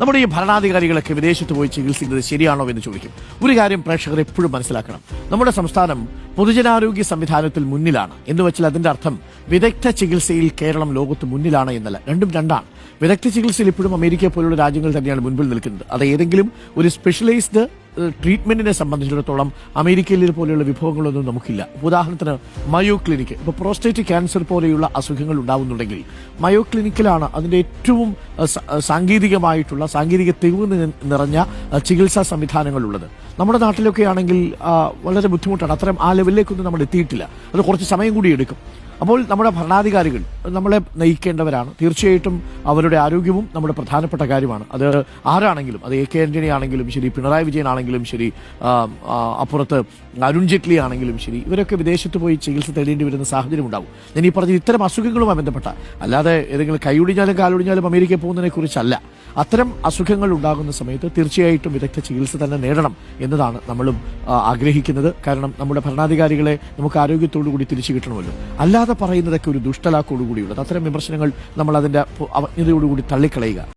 നമ്മുടെ ഈ ഭരണാധികാരികളൊക്കെ വിദേശത്ത് പോയി ചികിത്സിക്കുന്നത് ശരിയാണോ എന്ന് ചോദിക്കും. ഒരു കാര്യം പ്രേക്ഷകർ എപ്പോഴും മനസ്സിലാക്കണം. നമ്മുടെ സംസ്ഥാനം പൊതുജനാരോഗ്യ സംവിധാനത്തിൽ മുന്നിലാണ്. എന്ന് വെച്ചാൽ അതിന്റെ അർത്ഥം വിദഗ്ധ ചികിത്സയിൽ കേരളം ലോകത്ത് മുന്നിലാണ് എന്നല്ല. രണ്ടും രണ്ടാണ്. വിദഗ്ധ ചികിത്സയിൽ ഇപ്പോഴും അമേരിക്ക പോലുള്ള രാജ്യങ്ങൾ തന്നെയാണ് മുൻപിൽ നിൽക്കുന്നത്. അത് ഏതെങ്കിലും ഒരു സ്പെഷ്യലൈസ്ഡ് ട്രീറ്റ്മെന്റിനെ സംബന്ധിച്ചിടത്തോളം അമേരിക്കയിൽ പോലെയുള്ള വിഭവങ്ങളൊന്നും നമുക്കില്ല. ഉദാഹരണത്തിന് മയോ ക്ലിനിക്ക്. ഇപ്പോൾ പ്രോസ്റ്റേറ്റ് ക്യാൻസർ പോലെയുള്ള അസുഖങ്ങൾ ഉണ്ടാവുന്നുണ്ടെങ്കിൽ മയോ ക്ലിനിക്കിലാണ് അതിന്റെ ഏറ്റവും സാങ്കേതികമായിട്ടുള്ള സാങ്കേതിക തെളിവ് നിറഞ്ഞ ചികിത്സാ സംവിധാനങ്ങളുള്ളത്. നമ്മുടെ നാട്ടിലൊക്കെ ആണെങ്കിൽ വളരെ ബുദ്ധിമുട്ടാണ്. അത്രയും ആ ലെവലിലേക്കൊന്നും നമ്മൾ എത്തിയിട്ടില്ല. അത് കുറച്ച് സമയം കൂടി എടുക്കും. അപ്പോൾ നമ്മുടെ ഭരണാധികാരികൾ നമ്മളെ നയിക്കേണ്ടവരാണ്. തീർച്ചയായിട്ടും അവരുടെ ആരോഗ്യവും നമ്മുടെ പ്രധാനപ്പെട്ട കാര്യമാണ്. അത് ആരാണെങ്കിലും അത് എ കെ ആന്റണി ആണെങ്കിലും ശരി പിണറായി വിജയൻ ആണെങ്കിലും ശരി അപ്പുറത്ത് അരുൺ ജെയ്റ്റ്ലി ആണെങ്കിലും ശരി ഇവരൊക്കെ വിദേശത്ത് പോയി ചികിത്സ തേടേണ്ടി വരുന്ന സാഹചര്യം ഉണ്ടാവും. ഞാൻ ഈ പറഞ്ഞ ഇത്തരം അസുഖങ്ങളുമായി ബന്ധപ്പെട്ട അല്ലാതെ ഏതെങ്കിലും കൈയൊടിഞ്ഞാലും കാലൊടിഞ്ഞാലും അമേരിക്കയിൽ പോകുന്നതിനെ കുറിച്ചല്ല. അത്തരം അസുഖങ്ങൾ ഉണ്ടാകുന്ന സമയത്ത് തീർച്ചയായിട്ടും വിദഗ്ധ ചികിത്സ തന്നെ നേടണം എന്നതാണ് നമ്മളും ആഗ്രഹിക്കുന്നത്. കാരണം നമ്മുടെ ഭരണാധികാരികളെ നമുക്ക് ആരോഗ്യത്തോടു കൂടി തിരിച്ചു കിട്ടണമല്ലോ. അല്ലാതെ പറയുന്നതൊക്കെ ഒരു ദുഷ്ടലാക്കോടുകൂടിയുള്ളത്. അത്തരം വിമർശനങ്ങൾ നമ്മൾ അതിന്റെ അവജ്ഞതയോടുകൂടി തള്ളിക്കളയുക.